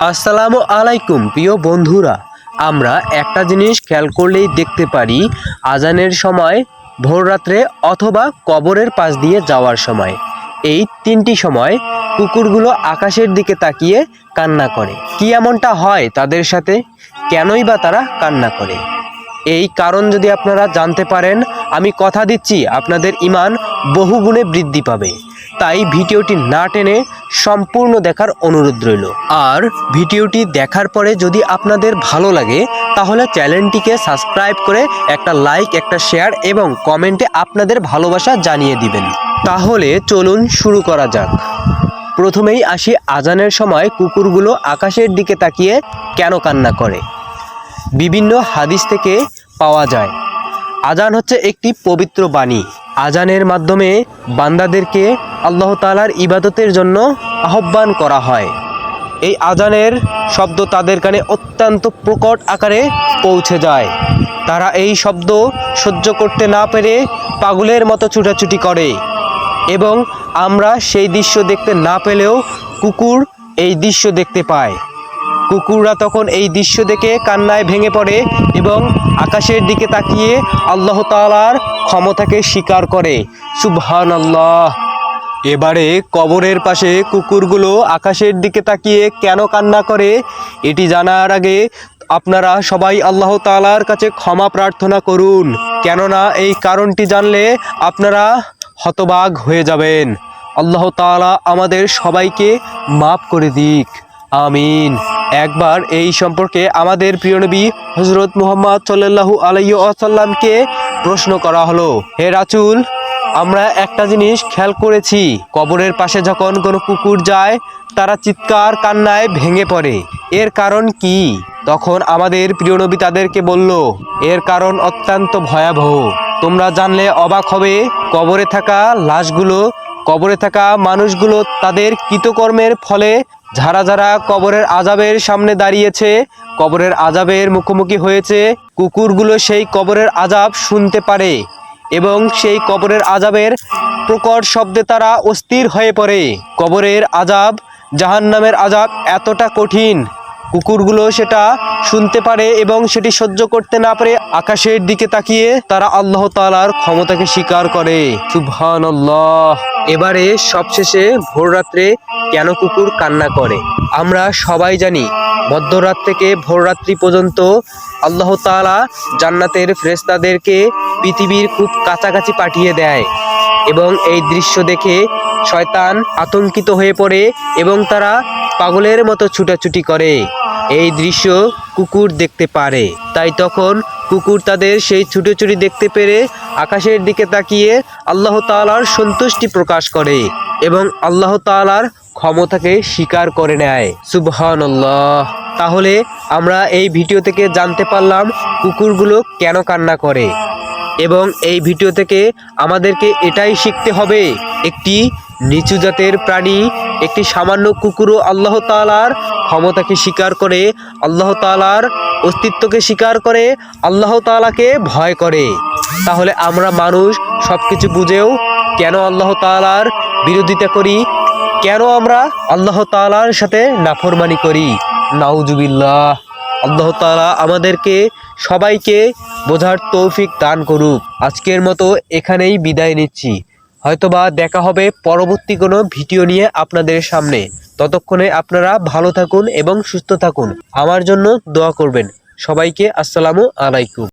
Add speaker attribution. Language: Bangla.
Speaker 1: আসসালামু আলাইকুম, প্রিয় বন্ধুরা। আমরা একটা জিনিস খেয়াল করলেই দেখতে পারি, আজানের সময়, ভোররাত্রে অথবা কবরের পাশ দিয়ে যাওয়ার সময়। এই তিনটি সময় কুকুরগুলো আকাশের দিকে তাকিয়ে কান্না করে। কি এমনটা হয় তাদের সাথে? কেনই বা তারা কান্না করে? এই কারণ যদি আপনারা জানতে পারেন, আমি কথা দিচ্ছি, আপনাদের ইমান বহুগুণে বৃদ্ধি পাবে। তাই ভিডিওটি না টেনে সম্পূর্ণ দেখার অনুরোধ রইল। আর ভিডিওটি দেখার পরে যদি আপনাদের ভালো লাগে, তাহলে চ্যানেলটিকে সাবস্ক্রাইব করে একটা লাইক, একটা শেয়ার এবং কমেন্টে আপনাদের ভালোবাসা জানিয়ে দিবেন। তাহলে চলুন শুরু করা যাক। প্রথমেই আসি আজানের সময় কুকুরগুলো আকাশের দিকে তাকিয়ে কেন কান্না করে। বিভিন্ন হাদিস থেকে পাওয়া যায়। আজান হচ্ছে একটি পবিত্র বাণী। আজানের মাধ্যমে বান্দাদেরকে আল্লাহ তালার ইবাদতের জন্য আহ্বান করা হয়। এই আজানের শব্দ তাদের কানে অত্যন্ত প্রকট আকারে পৌঁছে যায়। তারা এই শব্দ সহ্য করতে না পেরে পাগলের মতো ছুটাছুটি করে এবং আমরা সেই দৃশ্য দেখতে না পেলেও কুকুর এই দৃশ্য দেখতে পায়। কুকুররা তখন এই দৃশ্য দেখে কান্নায় ভেঙে পড়ে এবং আকাশের দিকে তাকিয়ে আল্লাহ তাআলার ক্ষমতাকে স্বীকার করে। সুবহান আল্লাহ এবারে কবরের পাশে কুকুরগুলো আকাশের দিকে তাকিয়ে কেন কান্না করে, এটি জানার আগে আপনারা সবাই আল্লাহ তাআলার কাছে ক্ষমা প্রার্থনা করুন। কেননা এই কারণটি জানলে আপনারা হতবাগ হয়ে যাবেন। আল্লাহ তাআলা আমাদের সবাইকে মাফ করে দিক। আমিন। একবার এই সম্পর্কে আমাদের প্রিয় নবী হজরত মুহাম্মদ সাল্লাল্লাহু আলাইহি আসাল্লামকে প্রশ্ন করা হলো, হে রাচুল আমরা একটা জিনিস খেয়াল করেছি। কবরের পাশে যখন কোনো কুকুর যায়, তারা চিৎকার কান্নায় ভেঙে পড়ে। এর কারণ কি? তখন আমাদের প্রিয় নবী তাদেরকে বলল, এর কারণ অত্যন্ত ভয়াবহ। তোমরা জানলে অবাক হবে, কবরে থাকা লাশগুলো, কবরে থাকা মানুষগুলো তাদের কৃতকর্মের ফলে যারা যারা কবরের আজাবের সামনে দাঁড়িয়েছে। কবরের আজাবের মুখোমুখি হয়েছে। কুকুরগুলো সেই কবরের আজাব শুনতে পারে এবং সেই কবরের আজাবের প্রকট শব্দে তারা অস্থির হয়ে পড়ে। কবরের আজাব, জাহান্নামের আজাব এতটা কঠিন। কুকুরগুলো সেটা শুনতে পারে এবং সেটি সহ্য করতে না পারে। আকাশের দিকে তাকিয়ে তারা আল্লাহ তাআলার ক্ষমতাকে স্বীকার করে। সুবহানাল্লাহ। এবারে সবশেষে ভোররাত্রে কেন কুকুর কান্না করে? আমরা সবাই জানি, মধ্যরাত থেকে ভোররাত্রি পর্যন্ত আল্লাহ তাআলা জান্নাতের ফ্রেস্তাদেরকে পৃথিবীর খুব কাছাকাছি পাঠিয়ে দেয় এবং এই দৃশ্য দেখে শয়তান আতঙ্কিত হয়ে পড়ে এবং তারা পাগলের মতো ছুটাছুটি করে। এই দৃশ্য কুকুর দেখতে পারে। তাই তখন কুকুর তাদের সেই ছুটোছুটি দেখতে পেরে আকাশের দিকে তাকিয়ে আল্লাহ তাআলার সন্তুষ্টি প্রকাশ করে এবং আল্লাহ তাআলার ক্ষমতাকে স্বীকার করে নেয়। সুবহানাল্লাহ। তাহলে আমরা এই ভিডিও থেকে জানতে পারলাম কুকুরগুলো কেন কান্না করে এবং এই ভিডিও থেকে আমাদেরকে এটাই শিখতে হবে, একটি নিচু জাতের প্রাণী, একটি সামান্য কুকুরও আল্লাহ তাআলার ক্ষমতাকে স্বীকার করে আল্লাহ তাআলার অস্তিত্বকে স্বীকার করে আল্লাহ তাআলাকে ভয় করে। তাহলে আমরা মানুষ সব কিছু বুঝেও কেন আল্লাহ তাআলার বিরোধিতা করি? কেন আমরা আল্লাহ তাআলার সাথে নাফরমানি করি? নাউজুবিল্লাহ। আল্লাহ তাআলা আমাদেরকে সবাইকে বোঝার তৌফিক দান করুক। আজকের মতো এখানেই বিদায় নিচ্ছি। হয়তোবা দেখা হবে পরবর্তী কোনো ভিডিও নিয়ে আপনাদের সামনে। ততক্ষণে আপনারা ভালো থাকুন এবং সুস্থ থাকুন। আমার জন্য দোয়া করবেন। সবাইকে আসসালামু আলাইকুম।